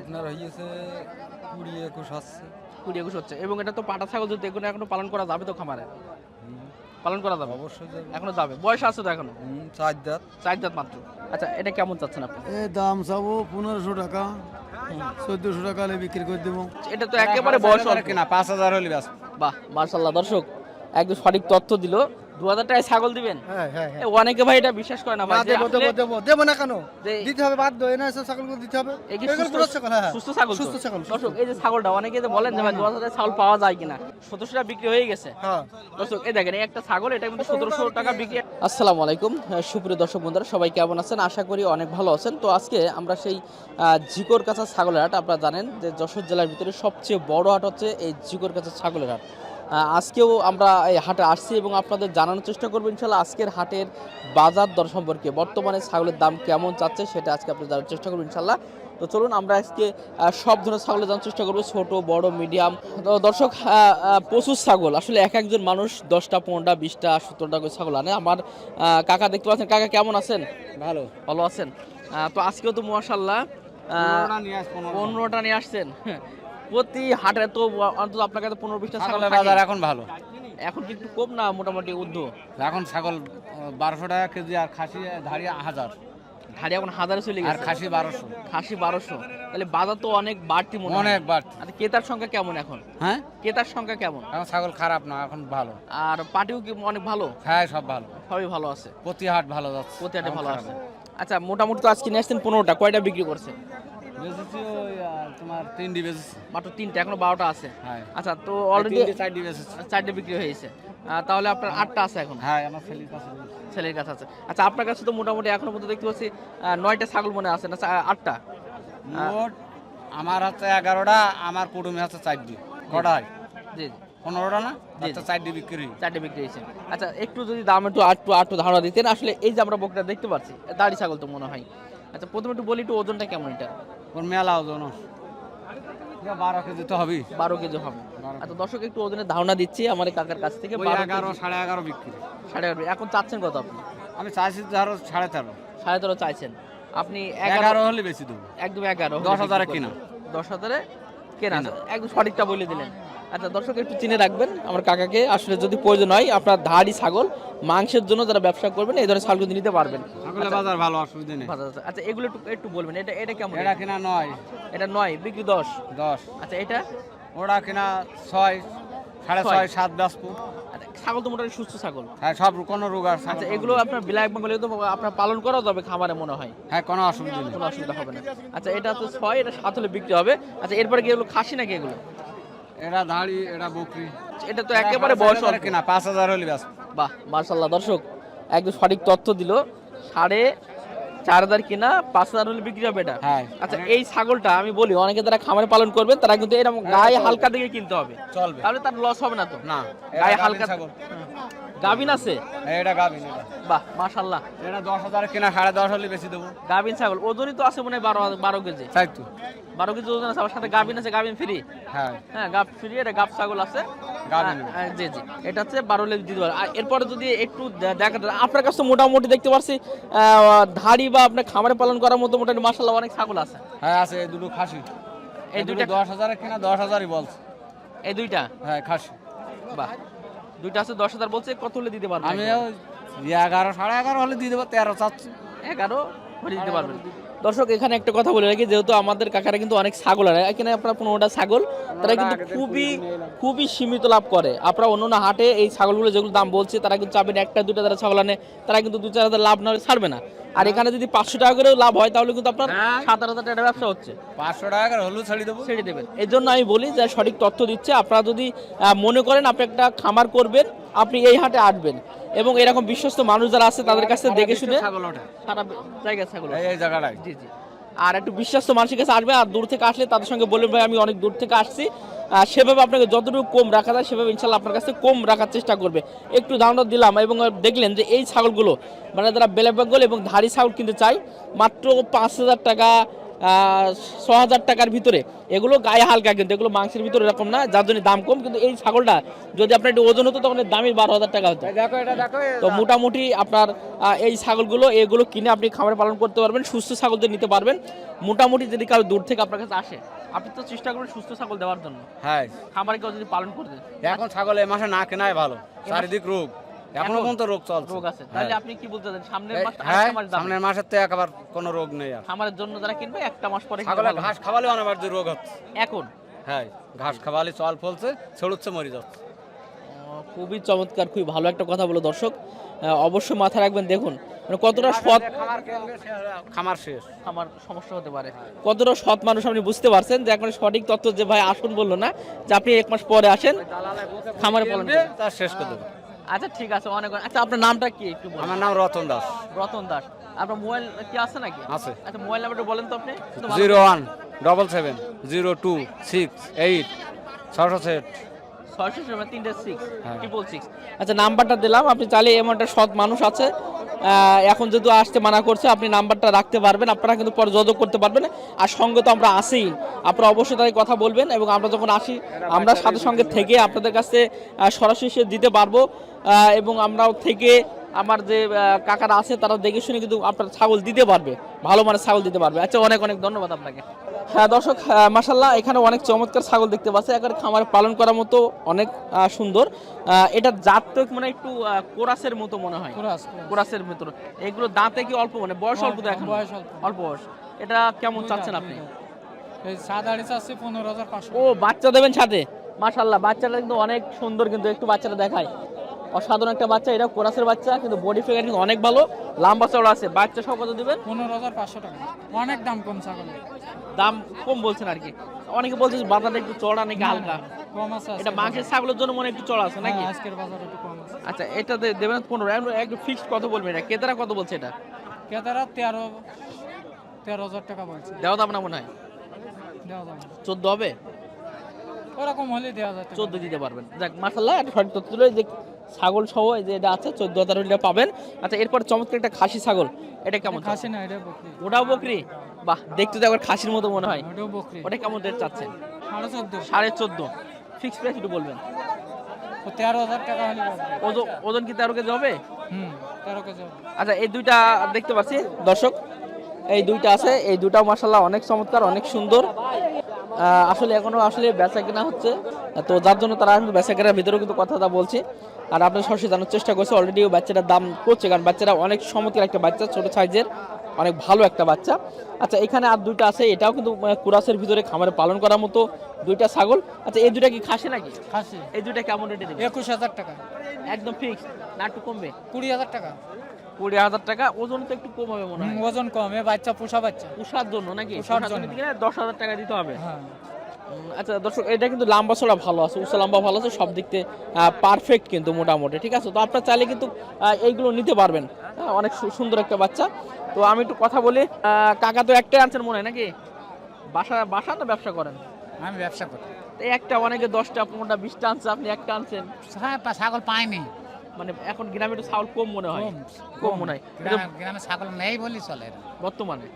আপনার হয়েছে কুড়ি একুশ আসছে। কুড়ি একুশ হচ্ছে। এবং এটা তো পাটা ছাগল যদি এখনও এখনও পালন করা যাবে তো খামারে? পালন করা যাবে? অবশ্যই এখনও যাবে? বয়স আছে তো এখনও? চার দাঁত। চার দাঁত মাত্র। আচ্ছা এটা কেমন চাচ্ছেন আপনি? এ দাম চাবো পনেরোশো টাকা। চোদ্দশো টাকা হলে বিক্রি করে দেবো। এটা তো একেবারে বয়স অল্প। কিনা পাঁচ হাজার হলে বাহ মার্শাল্লাহ দর্শক একদম সঠিক তথ্য দিল। দু হাজার টাকায় ছাগল দিবেন? হ্যাঁ হ্যাঁ এ, অনেকে ভাই এটা বিশ্বাস করে না ভাই যে দেবো দেবো আসলে দেবো দেবো না কেন? যে- দিতে হবে বাধ্য ছাগলগুলো দিতে হবে। এই কি এগুলো সুস্থ- পুরো ছাগল, হ্যাঁ, হ্যাঁ। সুস্থ ছাগল তো? সুস্থ ছাগল দর্শক এই যে ছাগলটা অনেকে যে বলেন যে ভাই দু হাজার টাকায় ছাগল পাওয়া যায় কিনা। সতেরোশো টাকা বিক্রি হয়ে গেছে। হ্যাঁ। দর্শক এই দেখেন এই একটা ছাগল এটা কিন্তু সতেরোশো টাকা বিক্রি। আসসালামু আলাইকুম সুপ্রিয় দর্শক বন্ধুরা সবাই কেমন আছেন? আশা করি অনেক ভালো আছেন। তো আজকে আমরা সেই আহ, ঝিকর কাছা ছাগলের হাট আপনারা জানেন যে যশোর জেলার ভিতরে সবচেয়ে বড় হাট হচ্ছে এই ঝিকর কাছা ছাগলের হাট। আজকেও আমরা এই হাটে আসছি এবং আপনাদের জানানোর চেষ্টা করব ইনশাল্লাহ আজকের হাটের বাজার দর সম্পর্কে। বর্তমানে ছাগলের দাম কেমন চাচ্ছে সেটা আজকে আপনি জানার চেষ্টা করব ইনশাল্লাহ। তো চলুন আমরা আজকে সব ধরনের ছাগলের জানার চেষ্টা করব ছোট বড় মিডিয়াম তো দর্শক প্রচুর ছাগল। আসলে এক একজন মানুষ দশটা পনেরোটা বিশটা সত্তরটা করে ছাগল আনে। আমার কাকা দেখতে পাচ্ছেন। কাকা কেমন আছেন? ভালো। ভালো আছেন। তো আজকেও তো মাশাল্লাহ পনেরোটা নিয়ে আসছেন। প্রতি হাটে তো অন্তত আপনার কাছে পনেরো বিশটা ছাগল বাজার এখন ভালো। এখন কি একটু কম না মোটামুটি ঊর্ধ্ব এখন ছাগল বারোশো টাকা কেজি আর খাসি ধাড়ি হাজার। ধাড়ি এখন হাজারে চলে গেছে। আর খাসি বারোশো। খাসি বারোশো। তাহলে বাজার তো অনেক বাড়তি মনে অনেক বাড়তি। আচ্ছা ক্রেতার সংখ্যা কেমন এখন? হ্যাঁ? ক্রেতার সংখ্যা কেমন? এখন ছাগল খারাপ না এখন ভালো। আর পাটিও কি অনেক ভালো? হ্যাঁ সব ভালো। সবই ভালো আছে। প্রতি হাট ভালো যাচ্ছে। প্রতি হাটে ভালো আছে। আচ্ছা মোটামুটি তো আজকে নিয়ে আসছেন পনেরোটা কয়টা বিক্রি করছে? বেচেছি ওই তোমার তিনটি বেচেছি মাত্র তিনটা এখনও বারোটা আছে। হ্যাঁ। আচ্ছা তো অলরেডি চারটি বেচেছি চারটে বিক্রি হয়েছে। তাহলে আপনার আটটা আছে এখন? হ্যাঁ আমার ছেলের কাছে ছেলের কাছে আছে। আচ্ছা আপনার কাছে তো মোটামুটি এখনও পর্যন্ত দেখতে পাচ্ছি নয়টা ছাগল মনে আছে না আটটা? মোট আমার হচ্ছে এগারোটা আমার কুটুমি হচ্ছে চারটি। কটা হয় জি। জি পনেরোটা না। আচ্ছা চারটি বিক্রি চারটে বিক্রি হয়েছে। আচ্ছা একটু যদি দাম একটু আটটু আটটু ধারণা দিতেন আসলে এই যে আমরা বকটা দেখতে পাচ্ছি দাড়ি ছাগল তো মনে হয়। আচ্ছা প্রথমে একটু বলি একটু ওজনটা কেমন এটা? ওর মেলা ওজন বারো কেজি তো হবেই। বারো কেজি হবে। আচ্ছা দর্শক একটু ওজনের ধারণা দিচ্ছি আমার কাকার কাছ থেকে। এগারো সাড়ে এগারো বিক্রি। সাড়ে এগারো এখন চাচ্ছেন কত আপনি? আমি চাইছি ধরো সাড়ে তেরো। সাড়ে তেরো চাইছেন। আপনি এগারো এগারো হলে বেশি দেবো। একদম এগারো দশ হাজারে কিনা। দশ হাজারে কেনা একদম সঠিকটা বলে দিলেন। আচ্ছা দর্শক একটু চিনে রাখবেন আমার কাকাকে আসলে যদি প্রয়োজন হয় আপনার ধাড়ি ছাগল মাংসের জন্য যারা ব্যবসা করবেন এই ধরনের ছাগল নিতে পারবেন। ছাগলের বাজার ভালো অসুবিধা নেই। আচ্ছা, আচ্ছা, আচ্ছা এগুলো একটু একটু বলবেন এটা এটা কেমন? এটা কিনা নয়। এটা নয় বিক্রি দশ। দশ। আচ্ছা এটা? ওরা কেনা ছয় সাড়ে ছয়। সাত বেসপো আচ্ছা, ছাগল তো মোটামুটি সুস্থ ছাগল। হ্যাঁ সব কোনো রোগ আর আচ্ছা এগুলো আপনার বেঙ্গল তো আপনার পালন করা যাবে খামারে মনে হয়? হ্যাঁ কোনো অসুবিধা নেই। কোনো অসুবিধা হবে না। আচ্ছা এটা তো ছয় এটা সাত হলে বিক্রি হবে। আচ্ছা এরপরে কি এগুলো খাসি নাকি এগুলো? এটা ধাড়ি এটা বকরি। এটা তো একেবারে বয়স অল্প। কিনা পাঁচ হাজার হলে ব্যাস। বাহ মার্শাল্লাহ দর্শক একদম সঠিক তথ্য দিল। সাড়ে চার হাজার কিনা পাঁচ হাজার হলে বিক্রি হবে এটা? হ্যাঁ। আচ্ছা এই ছাগলটা আমি বলি অনেকে যারা খামারে পালন করবে তারা কিন্তু এরকম গায়ে হালকা দিকে কিনতে হবে। চলবে। তাহলে তার লস হবে না তো? না গায়ে হালকা ছাগল। গাবিন আছে? হ্যাঁ, এটা এটা। বাহ মাশাল্লাহ এটা দশ হাজার কিনা সাড়ে দশ হলে বেশি দেবো। গাবিন ছাগল ওজনই তো আছে মনে হয় বারো বারো কেজি। তাই তো। বারো কেজি ওজন আছে আমার সাথে গাবিন আছে গাবিন ফ্রি হ্যাঁ। হ্যাঁ গাব ফ্রি এটা গাব ছাগল আছে। আহ, আহ, জি জি। এটা হচ্ছে বারো লেগ দিতে পারে আর এরপরে যদি একটু দেখা যায়, আপনার কাছে মোটামুটি দেখতে পাচ্ছি ধাড়ি বা আপনার খামারে পালন করার মতো মোটামুটি মাসাল্লাহ অনেক ছাগল আছে। হ্যাঁ আছে এই দুটো খাসি। এই দুটো দশ হাজারে কিনা দশ হাজারই বলছে। এই দুইটা? হ্যাঁ খাসি। বাহ। দুইটা আছে দশ হাজার বলছে কত হলে দিতে পারবেন আমি এগারো সাড়ে এগারো হলে দিয়ে দেবো তেরো চাচ্ছি এগারো হলে দিতে পারবেন। দর্শক এখানে একটা কথা বলে রাখি যেহেতু আমাদের কাকারা কিন্তু অনেক ছাগল আনে। এখানে আপনার পনেরোটা ছাগল তারা কিন্তু খুবই খুবই সীমিত লাভ করে। আপনারা অন্য হাটে এই ছাগলগুলো যেগুলো দাম বলছে তারা কিন্তু চাবেন একটা দুটা তারা ছাগল আনে তারা কিন্তু দু চার হাজার লাভ না ছাড়বে না। আর এখানে যদি পাঁচশো টাকা করেও লাভ হয় তাহলে কিন্তু আপনার হ্যাঁ। সাত আট হাজার টাকা ব্যবসা হচ্ছে। পাঁচশো টাকা করে হলেও ছাড়ি দেবো। ছেড়ে দেবেন। এই জন্য আমি বলি যে সঠিক তথ্য দিচ্ছে। আপনারা যদি আহ, মনে করেন আপনি একটা খামার করবেন আপনি এই হাটে আসবেন। এবং এরকম বিশ্বস্ত মানুষ যারা আছে তাদের কাছে দেখে শুনে সারা জায়গায় ছাগল এই এই জায়গাটায় জি জি। আর একটু বিশ্বস্ত মানুষের কাছে আসবে আর দূর থেকে আসলে তাদের সঙ্গে বলবেন ভাই আমি অনেক দূর থেকে আসছি। আর সেভাবে আপনাকে যতটুকু কম রাখা যায় সেভাবে ইনশাল্লাহ আপনার কাছে কম রাখার চেষ্টা করবে। একটু ধারণা দিলাম এবং দেখলেন যে এই ছাগলগুলো মানে যারা বেলে বেঙ্গল এবং ধাড়ি ছাগল কিনতে চাই মাত্র পাঁচ হাজার টাকা ছ হাজার টাকার ভিতরে। এগুলো গায়ে হালকা কিন্তু এগুলো মাংসের ভিতরে এরকম না যার জন্য দাম কম কিন্তু এই ছাগলটা যদি আপনার একটু ওজন হতো তখন দামই বারো হাজার টাকা হতো। তো মোটামুটি আপনার এই ছাগলগুলো এগুলো কিনে আপনি খামারে পালন করতে পারবেন সুস্থ ছাগলদের নিতে পারবেন। মোটামুটি যদি কারও দূর থেকে আপনার কাছে আসে আপনি তো চেষ্টা করবেন সুস্থ ছাগল দেওয়ার জন্য। হ্যাঁ। খামারে কেউ যদি পালন করতে। এখন ছাগল এই মাসে না কেনাই ভালো শারীরিক রোগ। এখনও পর্যন্ত রোগ চলছে। রোগ আছে তাহলে হ্যাঁ। আপনি কি বলতে চান? সামনের মাস হ্যাঁ সামনের মাসের তো একেবারে কোনো রোগ নেই আর। খামারের জন্য যারা কিনবে একটা মাস পরে ভালো। ঘাস খাওয়ালে যে রোগ হচ্ছে। এখন? হ্যাঁ ঘাস খাওয়ালে চল ফলছে ছড়ুচ্ছে মরে যাচ্ছে। খুবই চমৎকার খুবই ভালো একটা কথা বলো দর্শক। অবশ্যই মাথায় রাখবেন দেখুন মানে কতটা সৎ খামার শেষ। খামার সমস্যা হতে পারে। কতটা সৎ মানুষ আপনি বুঝতে পারছেন? যে এখন সঠিক তথ্য যে ভাই আসুন বলল না যে আপনি এক মাস পরে আসেন খামারে পালন তার শেষ করে দেবে। আচ্ছা ঠিক আছে অনেক আচ্ছা আপনার নামটা কি একটু বলুন? আমার নাম রতন দাস। রতন দাস। আপনার মোবাইল কি আছে নাকি? আছে। আচ্ছা মোবাইল নাম্বারটা বলেন তো আপনি। Zero one double seven zero two six eight ছশো সেট ছয়শো সেভেন তিনটে সিক্স হ্যাঁ। ট্রিপল সিক্স আচ্ছা নাম্বারটা দিলাম। আপনি চাইলে এমন একটা সৎ মানুষ আছে। এখন যেহেতু আসতে মানা করছে, আপনি নাম্বারটা রাখতে পারবেন, আপনারা কিন্তু পরে যোগাযোগ করতে পারবেন। আর সঙ্গে তো আমরা আসি আপনারা অবশ্যই তাই কথা বলবেন এবং আমরা যখন আসি, আমরা সাথে সঙ্গে থেকে আপনাদের কাছে সরাসরি সে দিতে পারব। এবং আমরাও থেকে আমার যে কাকারা আছে তারা দেখে শুনে কিন্তু আপনার ছাগল দিতে পারবে। ভালো মানের ছাগল দিতে পারবে। আচ্ছা অনেক অনেক ধন্যবাদ আপনাকে। হ্যাঁ দর্শক মাসাল্লাহ এখানে অনেক চমৎকার ছাগল দেখতে পাচ্ছি। একবার খামারে পালন করার মতো অনেক সুন্দর। এটা জাত তো মানে একটু কোরাসের মতো মনে হয়। কোরাসের ভিতর। এগুলো দাঁতে কি অল্প মানে বয়স অল্প তো এখন? বয়স অল্প। বয়স। এটা কেমন চাচ্ছেন আপনি? ও বাচ্চা দেবেন সাথে? মাশাল্লাহ বাচ্চাটা কিন্তু অনেক সুন্দর কিন্তু একটু বাচ্চাটা দেখায়। অসাধারণ একটা বাচ্চা এটা কোরাসের বাচ্চা কিন্তু বডি ফিগার কিন্তু অনেক ভালো। লম্বা চড়া আছে বাচ্চা সব কত দিবেন? পনেরো হাজার পাঁচশো টাকা। অনেক দাম কম ছাগলের। দাম কম বলছেন আর কি। অনেকে বলছে বাজারটা একটু চড়া নাকি হালকা। কম আছে এটা মাংসের ছাগলের জন্য মনে একটু চড়া আছে নাকি? হ্যাঁ, আজকের বাজার একটু কম আছে। আচ্ছা এটা দে- দেবেন পনেরো। একটু ফিক্সড কত বলবেন এটা? কেতারা কত বলছে এটা? ক্রেতারা তেরো তেরো হাজার টাকা বলছে। দেওয়া দাম না মনে হয়? দেওয়া না। চোদ্দ হবে? ওরকম হলে দেওয়া যায়। চোদ্দ দিতে পারবেন। যাক মাসাল্লাহ একটা সঠিক তথ্য দিলো যে ছাগল সহ যে এটা আছে চোদ্দ হাজার হলে পাবেন। আচ্ছা এরপর চমৎকার একটা খাসি ছাগল। এটা কেমন খাসি না এটা বকরি। ওটাও বকরি? বাহ দেখতে তো একবার খাসির মতো মনে হয়। ওটাও বকরি। ওটা কেমন রেট চাচ্ছেন? সাড়ে চোদ্দ। সাড়ে চোদ্দ। ফিক্স প্রাইস একটু বলবেন। তেরো হাজার টাকা হলে ওজন ওজন কি তেরো কেজি হবে? হুম তেরো কেজি আচ্ছা এই দুইটা দেখতে পাচ্ছি। দর্শক এই দুইটা আছে। এই দুটাও মাসাল্লাহ অনেক চমৎকার অনেক সুন্দর। আহ, আসলে এখনও আসলে বেচা কেনা হচ্ছে। তো যার জন্য তারা এখন বেচা কেনার ভিতরেও কিন্তু কথাটা বলছি। আর আপনার সরাসরি জানার চেষ্টা করছে অলরেডি বাচ্চাটার দাম করছে কারণ বাচ্চারা অনেক চমৎকার একটা বাচ্চা ছোট সাইজের অনেক ভালো একটা বাচ্চা। আচ্ছা এখানে আর দুইটা আছে এটাও কিন্তু কুরাসের ভিতরে খামারে পালন করার মতো দুইটা ছাগল। আচ্ছা এই দুইটা কি খাসি নাকি? খাসি। এই দুইটা কেমন রেটে দেবে একুশ হাজার টাকা। একদম ফিক্স না একটু কমবে? কুড়ি হাজার টাকা। কুড়ি হাজার টাকা ওজন তো একটু কম হবে মনে হয়। ওজন কম বাচ্চা পোষা বাচ্চা। উষার জন্য নাকি? উষার জন্য। দশ হাজার টাকা দিতে হবে। হ্যাঁ। আচ্ছা দর্শক এটা কিন্তু লম্বা ছড়া ভালো আছে উষা লম্বা ভালো আছে সব দিক থেকে পারফেক্ট কিন্তু মোটামুটি ঠিক আছে? তো আপনার চাইলে কিন্তু এইগুলো নিতে পারবেন। হ্যাঁ, অনেক সুন্দর একটা বাচ্চা। তো আমি একটু কথা বলি আহ, কাকা তো একটাই আনছেন মনে হয় নাকি? বাসা বাসা না ব্যবসা করেন? আমি ব্যবসা করি। তো একটা অনেকে দশটা পনেরোটা বিশটা আনছে আপনি একটা আনছেন? হ্যাঁ ছাগল পাইনি। মানে এখন গ্রামে একটু চাউল কম মনে হয়। কম, কম। মনে হয় গ্রামে ছাগল নেই বলি চলে বর্তমানে।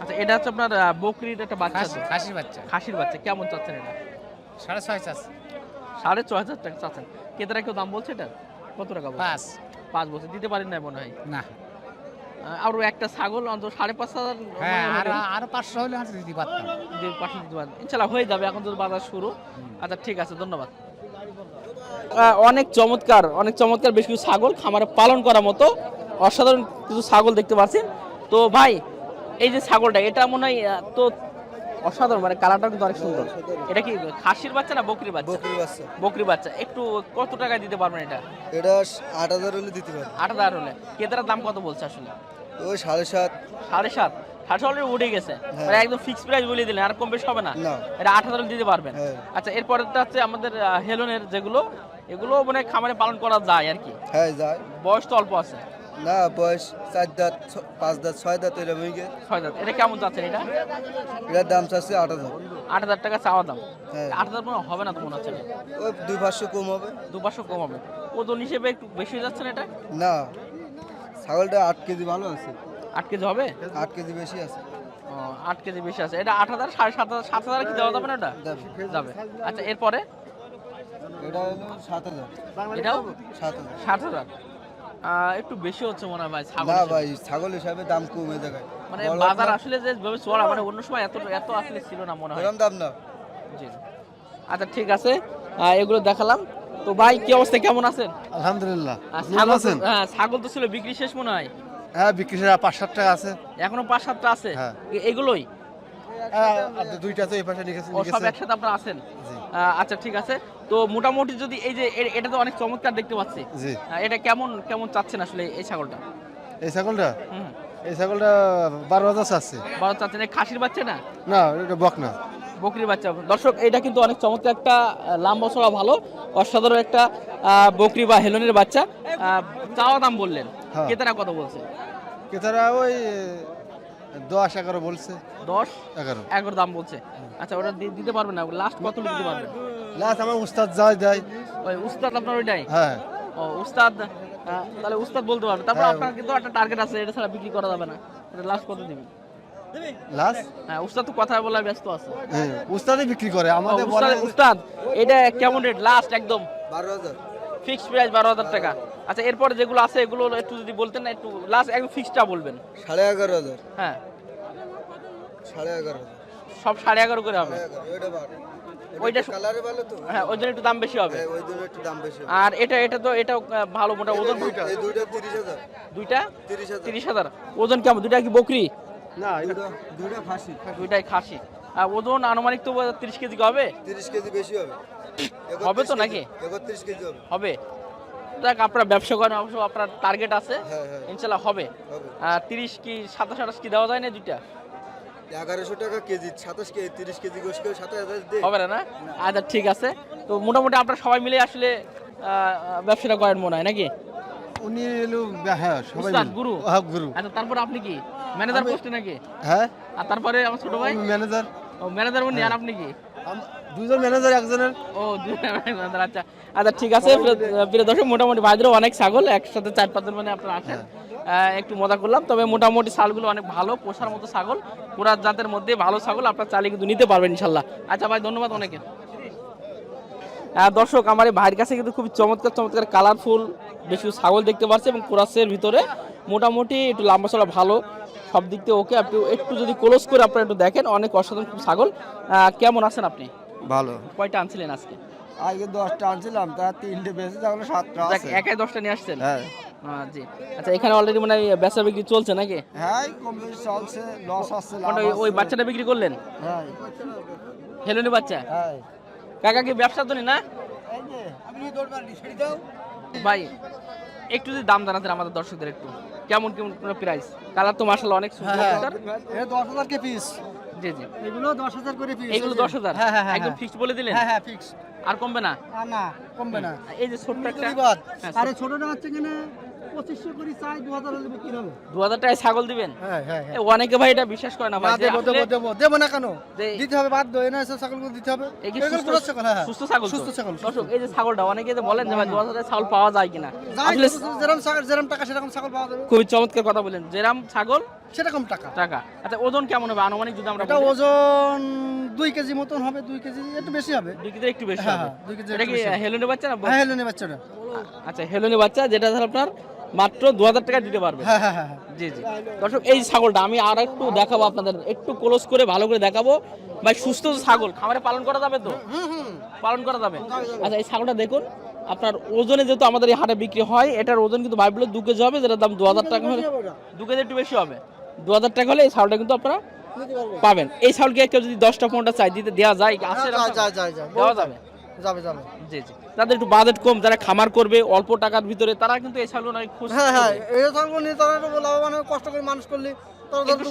আচ্ছা এটা হচ্ছে আপনার বকরির একটা বাচ্চা আছে। খাসির বাচ্চা। খাসির বাচ্চা। কেমন চাচ্ছেন এটা? সাড়ে ছয় চাষ সাড়ে ছ হাজার টাকা চাচ্ছেন। কেতারা কেউ দাম বলছে এটা? কত টাকা বলছে? পাঁচ। পাঁচ বছর দিতে পারেন না মনে হয়? না। আরও একটা ছাগল অন্তত সাড়ে পাঁচ হাজার হ্যাঁ মনে আর হয় আরও পাঁচশো হলে দিতে পারতাম। যে পাঁচশো দিতে পারেন। ইনশাল্লাহ হয়ে যাবে। এখন তো বাজার শুরু। আচ্ছা ঠিক আছে। ধন্যবাদ। অনেক চমৎকার অনেক চমৎকার বেশ কিছু ছাগল খামারে পালন করার মতো অসাধারণ কিছু ছাগল দেখতে পাচ্ছেন। তো ভাই এই যে ছাগলটা এটা মনে হয় তো অসাধারণ মানে কালারটা কিন্তু অনেক সুন্দর। এটা কি খাসির বাচ্চা না বকরির বাচ্চা? বকরি বাচ্চা। একটু কত টাকায় দিতে পারবেন এটা? এটা আট হাজার হলে দিতে পারে আট হাজার হলে। কেতার দাম কত বলছে আসলে? ওই সাড়ে সাত। সাড়ে সাত। সাড়ে সাত উঠে গেছে। হ্যাঁ। মানে একদম ফিক্স প্রাইস বলে দিলেন আর কম বেশি হবে না? এটা আট হাজার দিতে পারবেন। হ্যাঁ। আচ্ছা এরপরেরটা হচ্ছে আমাদের হেলনের যেগুলো এগুলো মানে খামারে পালন করা যায় আর কি। হ্যাঁ যায়। বয়স তো অল্প আছে। না বয়স চার দাঁত পাঁচ দাঁত ছয় দাঁত এরকম হয়ে গেছে। ছয় দাঁত। এটা কেমন যাচ্ছে এটা? এটার দাম চাচ্ছে আট হাজার। আট হাজার টাকা চাওয়া দাম। হ্যাঁ। আট হাজার মনে হবে না তো মনে হচ্ছে ওই দুই পাঁচশো কম হবে। দু পাঁচশো কম হবে। ওজন হিসেবে একটু বেশি হয়ে যাচ্ছে না এটা? না। ছাগলটা আট কেজি ভালো আছে। আট কেজি হবে? আট কেজি বেশি আছে। আট কেজি বেশি আছে। এটা আট হাজার সাড়ে সাত হাজার সাত হাজার কি দেওয়া যাবে না ওটা। যাবে। আচ্ছা এরপরে? এটা হলো সাত হাজার। এটাও? সাত হাজার। সাত হাজার? একটু বেশি হচ্ছে মনে হয় ভাই ছাগল না ভাই ছাগল হিসাবে দাম কমে যায় মানে বাজার আসলে যে ভাবে চড়া মানে অন্য সময় এত এত আসলে ছিল না মনে হয়। দাম না। জি। জি। আচ্ছা ঠিক আছে। এগুলো দেখালাম। তো ভাই কি অবস্থা? কেমন আছেন? আলহামদুলিল্লাহ। ছাগল তো- হ্যাঁ ছাগল তো ছিল বিক্রি শেষ মনে হয়। হ্যাঁ বিক্রি পাঁচ টাকা আছে। এখনও পাঁচ সাতটা আছে? হ্যাঁ। এগুলোই? দুইটা তো এই পাশে ও সব একসাথে আপনারা আছেন? আহ, আচ্ছা ঠিক আছে। তো মোটামুটি যদি এই যে এটা তো অনেক চমৎকার দেখতে পাচ্ছি। জি। এটা কেমন কেমন চাচ্ছেন আসলে এই ছাগলটা? এই ছাগলটা? এই ছাগলটা বারো হাজার চাচ্ছে। বড় চাচ্ছেন। এই খাসির বাচ্চা না? না এটা বক না বকরির বাচ্চা। দর্শক এটা কিন্তু অনেক চমৎকার একটা লাম্বা ছড়া ভালো অসাধারণ একটা বকরি বা হেলনের বাচ্চা। চাওয়া দাম বললেন। কেতারা ক্রেতারা কত বলছে? কেতারা ওই দশ এগারো বলছে। দশ? এগারো। এগারো দাম বলছে। আচ্ছা ওটা দিতে পারবেন না? লাস্ট কত দিতে পারবেন লাস্ট আমার উস্তাদ যায় দেয়। ওই উস্তাদ আপনার ওইটাই হ্যাঁ। ও উস্তাদ তাহলে উস্তাদ বলতে পারবে। তারপর হ্যাঁ। আপনার কিন্তু একটা টার্গেট আছে এটা ছাড়া বিক্রি করা যাবে না। এটা লাস্ট কত দিবেন লাস্ট হ্যাঁ উস্তাদ তো কথা বলার ব্যস্ত আছে। হ্যাঁ উস্তাদই বিক্রি করে। আমাদের উস্তাদ উস্তাদ এটা কেমন রেট লাস্ট একদম। বারো হাজার। ফিক্সড প্রাইস বারো হাজার টাকা। আচ্ছা এরপরে যেগুলো আছে এগুলো একটু যদি বলতেন না একটু লাস্ট একদম ফিক্সডটা বলবেন। সাড়ে এগারো হাজার। হ্যাঁ। সাড়ে এগারো সব সাড়ে এগারো করে হবে। ওইটা কালারে ভালো তো। হ্যাঁ ওই জন্য একটু দাম বেশি হবে। হ্যাঁ, ওই জন্য একটু দাম বেশি আর এটা এটা তো এটাও ভালো মোটা ওজন। এই দুইটা হাজার। দুইটা? তিরিশ হাজার। তিরিশ হাজার। ওজন কেমন? দুইটা কি বকরি? না এটা দুইটা দুইটা ফাঁসি দুইটাই খাসি। ওজন আনুমানিক তো তিরিশ কেজি হবে? তিরিশ কেজি বেশি হবে। হবে তো নাকি? একত্রিশ কেজি হবে। হবে। দেখ আপনার ব্যবসা করেন অবশ্য আপনার টার্গেট আছে। হ্যাঁ হ্যাঁ। ইনশাল্লাহ হবে। তিরিশ কি সাতাশ আঠাশ কি দেওয়া যায় না দুইটা? এগারোশো টাকা কেজি সাতাশ কেজি তিরিশ কেজি গোস করে সাতাশ হবে না আচ্ছা ঠিক আছে। তো মোটামুটি আপনারা সবাই মিলে আসলে আহ, ব্যবসাটা করেন মনে হয় নাকি? উনি এলো হ্যাঁ সবাই গুরু? হ্যাঁ গুরু। আচ্ছা তারপর আপনি কি? ম্যানেজার পোস্টে নাকি? হ্যাঁ। আর তারপরে আমার ছোট ভাই? ম্যানেজার ও ম্যানেজার আপনি কি? দুজন ম্যানেজার একজনের। ও ম্যানেজার আচ্ছা। আচ্ছা ঠিক আছে প্রিয়- দর্শক মোটামুটি ভাইদেরও অনেক ছাগল একসাথে চার পাঁচজন মানে আপনারা আসেন। একটু মজা করলাম তবে মোটামুটি ছাগলগুলো অনেক ভালো পোষার মতো ছাগল। পুরা জাতের মধ্যে ভালো ছাগল আপনার চালিয়ে কিন্তু নিতে পারবেন ইনশাল্লাহ। আচ্ছা ভাই ধন্যবাদ অনেকে দর্শক আমার এই ভাইয়ের কাছে কিন্তু খুব চমৎকার চমৎকার কালারফুল বেশি ছাগল দেখতে পাচ্ছি এবং কোরাসের ভিতরে মোটামুটি একটু লম্বা চড়া ভালো। সব দিক থেকে ওকে আপনি একটু যদি ক্লোজ করে আপনারা একটু দেখেন অনেক অসাধারণ খুব ছাগল। কেমন আছেন আপনি? ভালো। কয়টা আনছিলেন আজকে? আজকে দশটা আনছিলাম তার তিনটে বেশি তাহলে সাতটা একাই দশটা নিয়ে আসছেন? হ্যাঁ। জি। আচ্ছা এখানে অলরেডি মানে বেচা বিক্রি চলছে নাকি? হ্যাঁ কম চলছে লস আসছে ওই- বাচ্চাটা বিক্রি করলেন? হ্যাঁ। হেলুনি বাচ্চা? হ্যাঁ। কাকা কি ব্যবসা তো না আপনি ভাই একটু যদি দাম জানাতেন আমাদের দর্শকদের একটু। কেমন কেমন প্রাইস কালার তো মাশাআল্লাহ অনেক সুন্দর। হ্যাঁ এ দশ হাজার কে পিস জি জি। এগুলো দশ হাজার করে পিস এগুলো দশ হাজার? হ্যাঁ হ্যাঁ হ্যাঁ একদম ফিক্সড বলে দিলেন? হ্যাঁ হ্যাঁ ফিক্সড আর কমবে না? না কমবে না। এই যে ছোট্ট একটা হ্যাঁ, আরে ছোটটা হচ্ছে কিনা? পঁচিশশো করে চাই দু হাজার হলে বিক্রি হবে। দু হাজার টাকায় ছাগল দিবেন? হ্যাঁ হ্যাঁ এ, অনেকে ভাই এটা বিশ্বাস করে না ভাই দেবো দেবো দেবো দেবো না কেন? দিতে হবে বাধ্য এনে ছাগলগুলো দিতে হবে। এই কি এগুলো সুস্থ- ছাগল, হ্যাঁ, হ্যাঁ। সুস্থ ছাগল? সুস্থ ছাগল। দর্শক এই যে ছাগলটা অনেকে যে বলেন যে ভাই দু হাজার ছাগল পাওয়া যায় কিনা। যেরকম ছাগল যেরকম টাকা সেরকম ছাগল পাওয়া যাবে। খুবই চমৎকার কথা বলেন। যেরাম ছাগল সেরকম টাকা। টাকা। আচ্ছা ওজন কেমন হবে? আনুমানিক যদি আমরা এটা ওজন দুই কেজি মতন হবে দুই কেজি একটু বেশি হবে। দুই কেজি একটু বেশি হ্যাঁ, হবে। হ্যাঁ, দুই কেজি এটা কি বাচ্চা না হ্যাঁ হেলুনি বাচ্চাটা আচ্ছা হেলুনি বাচ্চা যেটা ধর আপনার মাত্র দু হাজার টাকা দিতে পারবে। হ্যাঁ। জি জি। দর্শক এই ছাগলটা আমি আর একটু দেখাবো আপনাদের একটু ক্লোজ করে ভালো করে দেখাবো। ভাই সুস্থ ছাগল খামারে পালন করা যাবে তো? হুম হুম পালন করা যাবে? আচ্ছা এই ছাগলটা দেখুন আপনার ওজনে যেহেতু আমাদের এই হাটে বিক্রি হয় এটার ওজন কিন্তু ভাই বলে দু কেজি হবে যেটার দাম দু হাজার টাকা হলে দু কেজি একটু বেশি হবে। দু হাজার টাকা হলে এই ছাগলটা কিন্তু আপনারা পাবেন। এই ছাগলকে কেউ যদি দশটা পনেরোটা চাই দিতে দেওয়া যায় আছে এরকম? যায় যায় যায়। দেওয়া যাবে? যাবে যাবে। জি জি। তাদের একটু বাজেট কম যারা খামার করবে অল্প টাকার ভিতরে তারা কিন্তু এই ছাগল অনেক খুশি হ্যাঁ হ্যাঁ এই ছাগল নিয়ে তারা একটু লাভবান হবে, কষ্ট করে মানুষ করলে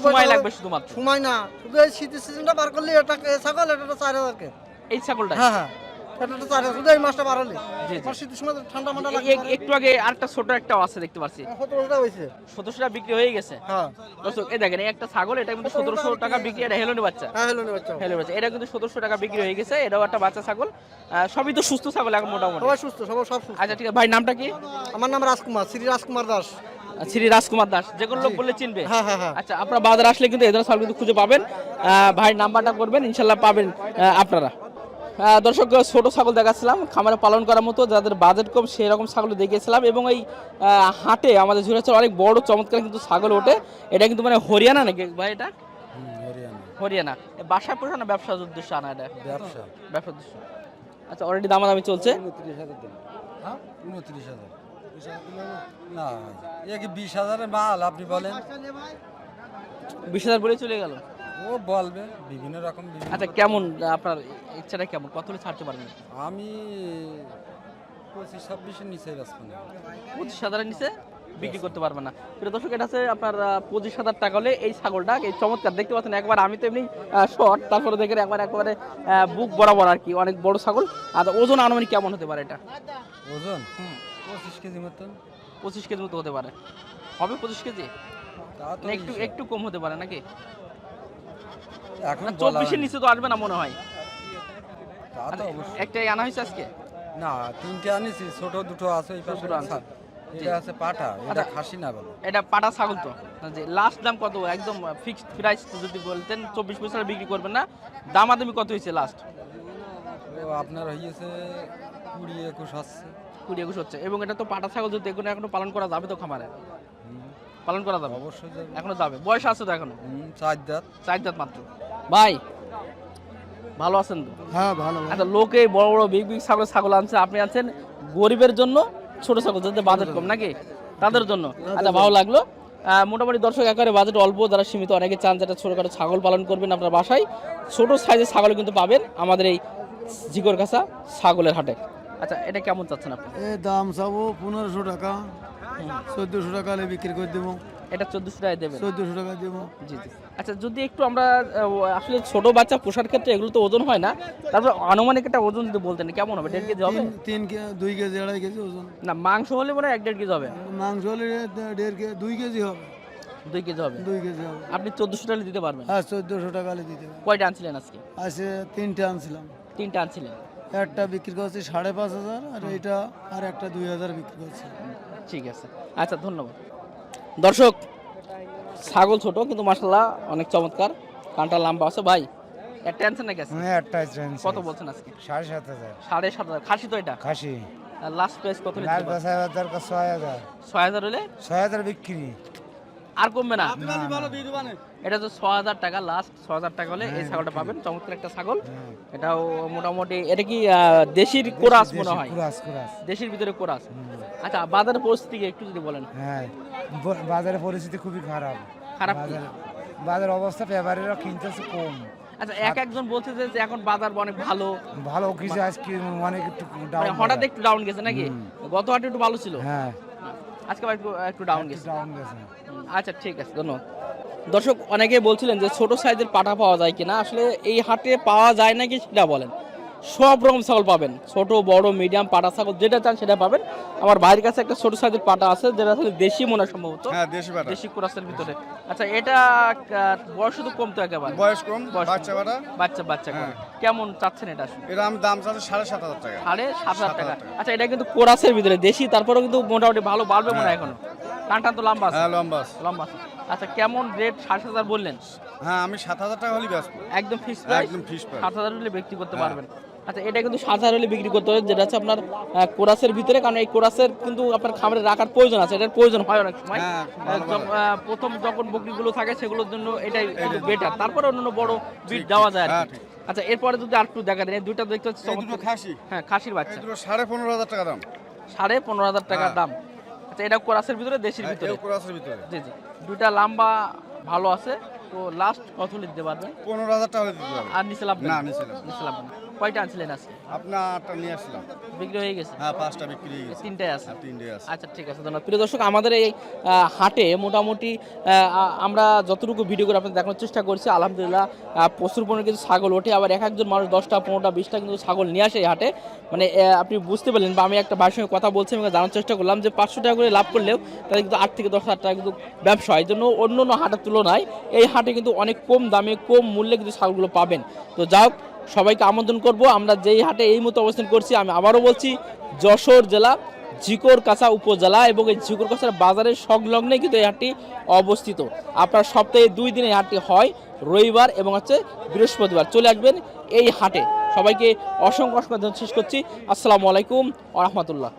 সময় লাগবে শুধুমাত্র। সময় না শুধু এই শীতের সিজনটা পার করলে এটা ছাগল এটা চার হাজার কে এই ছাগলটা হ্যাঁ হ্যাঁ। এটা তো চার হাজার শুধু এই মাসটা বাড়ালে জি, জি। আর শীতের সময় তো ঠান্ডা মান্ডা লাগে একটু আগে আরেকটা ছোট একটা আছে দেখতে পাচ্ছি সতেরোটা হয়েছে। সতেরোশো বিক্রি হয়ে গেছে। হ্যাঁ। দর্শক এই দেখেন একটা ছাগল এটা কিন্তু সতেরোশো টাকা বিক্রি এটা হেলনি বাচ্চা। হ্যাঁ বাচ্চা। হেলনি বাচ্চা। এটা কিন্তু সতেরোশো টাকা বিক্রি হয়ে গেছে এটাও একটা বাচ্চা ছাগল। সবই তো সুস্থ ছাগল এখন মোটামুটি। সবাই সুস্থ সবাই সব সুস্থ। আচ্ছা ঠিক আছে ভাই নামটা কি? আমার নাম রাজকুমার শ্রী রাজকুমার দাস। শ্রী রাজকুমার দাস যে কোনো লোক বললে চিনবে। হ্যাঁ হ্যাঁ হ্যাঁ। আচ্ছা আপনারা বাজারে আসলে কিন্তু এদের ছাগল কিন্তু খুঁজে পাবেন। ভাই নাম্বারটা করবেন ইনশাল্লাহ পাবেন আপনারা। দর্শক ছোট ছাগল দেখাচ্ছিলাম। খামারে পালন করার মতো যাদের বাজেট কম সেই রকম ছাগল দেখিয়েছিলাম এবং এই হাটে আমাদের ঝুড়েছে অনেক বড় চমৎকার কিন্তু ছাগল ওঠে। এটা কিন্তু মানে হরিয়ানা নাকি ভাই এটা? হরিয়ানা। বাসায় পোষা না ব্যবসার উদ্দেশ্য আনা এটা? ব্যবসা। ব্যবসার উদ্দেশ্য। আচ্ছা অলরেডি দামাদামি চলছে? উনত্রিশ হাজার হ্যাঁ? উনত্রিশ হাজার। না বিশ হাজারের মাল আপনি বলেন। বিশ হাজার বলে চলে গেল। ও বলবে বিভিন্ন রকম বিভিন্ন আচ্ছা কেমন আপনার ইচ্ছাটা কেমন? কত হলে ছাড়তে পারবেন? আমি পঁচিশ ছাব্বিশের নিচে না। পঁচিশ হাজারের নিচে বিক্রি করতে পারবেন না। প্রিয় দর্শক এটা আছে আপনার পঁচিশ হাজার টাকা হলে এই ছাগলটা। এই চমৎকার দেখতে পাচ্ছেন একবার আমি তো এমনি শর্ট তারপরে দেখেন একবার একবারে বুক বরাবর আর কি অনেক বড় ছাগল। আর ওজন আনুমানিক কেমন হতে পারে এটা? ওজন? পঁচিশ কেজি মতন। পঁচিশ কেজি মতো হতে পারে। হবে পঁচিশ কেজি? একটু একটু কম হতে পারে নাকি? এখন চব্বিশের। নিচে তো আসবে না মনে হয়। তা তো অবশ্যই। একটাই আনা হয়েছে আজকে? না তিনটে আনিছি ছোট দুটো আছে এই পাশে। দুটো আনছে। এটা আছে পাঠা এটা আচ্ছা। খাসি না বলো। এটা পাটা ছাগল তো? যে লাস্ট দাম কত? একদম ফিক্সড প্রাইস যদি বলতেন চব্বিশ পয়সা বিক্রি করবেন না। দামাদামি কত হয়েছে লাস্ট ও আপনার হয়েছে কুড়ি একুশ আসছে। কুড়ি একুশ হচ্ছে। এবং এটা তো পাটা ছাগল যদি এখনও এখনও পালন করা যাবে তো খামারে? পালন করা যাবে? অবশ্যই যাবে। এখনও যাবে। বয়স আছে তো এখনও? হুম, চার দাঁত। চার দাঁত মাত্র। ভাই ভালো আছেন তো? হ্যাঁ ভালো আচ্ছা লোকে বড় বড় বিগ বিগ ছাগল ছাগল আনছে আপনি আনছেন গরিবের জন্য ছোট ছাগল যাদের বাজেট কম নাকি? তাদের জন্য। আচ্ছা ভালো লাগল। মোটামুটি দর্শক একেবারে বাজেট অল্প যারা সীমিত অনেকে চান যেটা ছোটখাটো ছাগল পালন করবেন আপনার বাসায়। ছোট সাইজের ছাগল কিন্তু পাবেন আমাদের এই জিগর কাছা ছাগলের হাটে। আচ্ছা এটা কেমন চাচ্ছেন আপনি? দাম চাবো পনেরোশো টাকা চোদ্দোশো টাকা বিক্রি করে দেবো। এটা চোদ্দশো টাকায় দেবেন। চোদ্দোশো টাকা দেবো। জি জি। আচ্ছা যদি একটু আমরা আসলে ছোট বাচ্চা পোষার ক্ষেত্রে এগুলো তো ওজন হয় না। তারপর আনুমানিক একটা ওজন যদি বলতেন কেমন হবে? দেড় কেজি হবে? তিন- দুই কেজি আড়াই কেজি ওজন। না মাংস হলে মনে হয় এক দেড় কেজি হবে। মাংস হলে দেড় কেজি দুই কেজি হবে। দুই কেজি হবে। দুই কেজি হবে। আপনি চোদ্দশো টাকা দিতে পারবেন? হ্যাঁ চোদ্দোশো টাকা দিতে হবে কয়টা আনছিলেন আজকে? আছে তিনটে আনছিলাম। তিনটা আনছিলেন। একটা বিক্রি করছি সাড়ে পাঁচ হাজার আর এইটা আর একটা দুই হাজার বিক্রি করছি। ঠিক আছে। আচ্ছা ধন্যবাদ। দর্শক ছাগল ছোট কিন্তু মাসাল্লাহ অনেক চমৎকার। কানটা লম্বা আছে। ভাই একটা আনছেন নাকি আছে? হ্যাঁ একটা কত বলছেন আজকে? সাড়ে সাত হাজার। সাড়ে সাত হাজার। খাসি তো এটা? খাসি। লাস্ট প্রাইস কত নিচ্ছেন লাস্ট পারবেন? হাজার ছয় হাজার। ছয় হাজার হলে? ছয় হাজার বিক্রি। আর কমবে না। এটা তো ছ হাজার টাকা লাস্ট ছ হাজার টাকা হলে এই ছাগলটা পাবেন চমৎকার একটা ছাগল। এটাও মোটামুটি এটা কি দেশির কোরাস মনে হয়? দেশের ভিতরে কোরাস। আচ্ছা বাজারের পরিস্থিতি একটু যদি বলেন। হ্যাঁ বাজারের পরিস্থিতি খুবই খারাপ। খারাপ বাজার অবস্থা ব্যাপারীরা কিনতেছে কম। আচ্ছা এক একজন বলছে যে এখন বাজার অনেক ভালো। ভালো কিছু আজকে অনেক একটু মানে ডাউন হঠাৎ একটু ডাউন গেছে নাকি? গত হাটে একটু ভালো ছিল। হ্যাঁ। আজকে আবার একটু একটু ডাউন গেছে। ডাউন গেছে। আচ্ছা ঠিক আছে, ধন্যবাদ। দর্শক অনেকে বলছিলেন যে ছোট সাইজের পাঠা পাওয়া যায় কিনা। আসলে এই হাটে পাওয়া যায় নাকি সেটা বলেন। সব রকম ছাগল পাবেন। ছোট বড় মিডিয়াম পাটা ছাগল যেটা চান সেটা পাবেন। আমার ভাইয়ের কাছে একটা ছোট সাইজের পাটা আছে যেটা আসলে দেশি মনে হয় সম্ভবত। হ্যাঁ দেশি কোরাসের ভিতরে। আচ্ছা এটা বয়স তো কম তো একেবারে? বয়স কম বাচ্চা বাটা বাচ্চা বাচ্চা হ্যাঁ। কেমন চাচ্ছেন এটা? এর আমি দাম চাচ্ছি সাড়ে সাত হাজার টাকা। সাড়ে সাত হাজার টাকা। আচ্ছা এটা কিন্তু কোরাসের ভিতরে। দেশি তারপরেও কিন্তু মোটামুটি ভালো বাড়বে মনে হয় এখনও। টান টান তো লম্বা আছে। হ্যাঁ লম্বা আছে। লম্বা আছে। আচ্ছা কেমন রেট সাত হাজার বললেন? হ্যাঁ আমি সাত হাজার টাকা হলেই ব্যস্ত। একদম ফিক্স একদম price। সাত হাজার হলে বিক্রি করতে হ্যাঁ। পারবেন। আচ্ছা এটা কিন্তু হাজার হলে বিক্রি করতে হবে যেটা হচ্ছে আপনার কোরাসের ভিতরে কারণ এই কোরাসের কিন্তু আপনার খাবারে রাখার প্রয়োজন আছে এটার প্রয়োজন হয় অনেক সময়। হ্যাঁ, প্রথম যখন বকরিগুলো থাকে সেগুলোর জন্য এটাই বেটার তারপরে অন্যান্য বড় বিট দেওয়া যায় আর হ্যাঁ, কি। আচ্ছা এরপরে যদি আর একটু দেখা দেন দুইটা দেখতে হচ্ছে খাসি। হ্যাঁ খাসির বাচ্চা। দুটো সাড়ে পনেরো হাজার টাকা দাম। সাড়ে পনেরো হাজার টাকার হ্যাঁ। দাম। আচ্ছা এটা কোরাসের ভিতরে দেশের ভিতরে? ক্রসের ভিতরে। জি জি। দুইটা লম্বা ভালো আছে তো লাস্ট কত দিতে পারবেন? পনেরো হাজার টাকা আর নিচে লাভ না, নিচে লাভ নেই। কয়টা আনছিলেন আজকে? আপনার আটটা নিয়ে আসলাম। বিক্রি হয়ে গেছে? হ্যাঁ পাঁচটা বিক্রি হয়ে গেছে। তিনটায় আছে? আর তিনটে আছে। আচ্ছা ঠিক আছে ধন্যবাদ। প্রিয় দর্শক আমাদের এই হাটে মোটামুটি আমরা যতটুকু ভিডিও করে আপনাদের দেখানোর চেষ্টা করছি আলহামদুলিল্লাহ প্রচুর পরিমাণে কিন্তু ছাগল ওঠে। আবার এক একজন মানুষ দশটা পনেরোটা বিশটা কিন্তু ছাগল নিয়ে আসে এই হাটে। মানে আপনি বুঝতে পারলেন বা আমি একটা ভাইয়ের সঙ্গে কথা বলছি এবং জানার চেষ্টা করলাম যে পাঁচশো টাকা করে লাভ করলেও তাদের কিন্তু আট থেকে দশ হাজার টাকা কিন্তু ব্যবসা হয়। এই জন্য অন্য অন্য হাটের তুলনায় এই হাটে কিন্তু অনেক কম দামে কম মূল্যে কিন্তু ছাগলগুলো পাবেন। তো যাই হোক সবাইকে আমন্ত্রণ করব। আমরা যেই হাটে এই মতো অবস্থান করছি, আমি আবারও বলছি, যশোর জেলা ঝিকর কাছা উপজেলা এবং এই ঝিকর কাছার বাজারের সংলগ্নে কিন্তু এই হাটটি অবস্থিত। আপনার সপ্তাহে দুই দিনে এই হাটটি হয়, রবিবার এবং হচ্ছে বৃহস্পতিবার। চলে আসবেন এই হাটে। সবাইকে অসংখ্য অসংখ্য শেষ করছি। আসসালামু আলাইকুম আ রহমতুল্লাহ।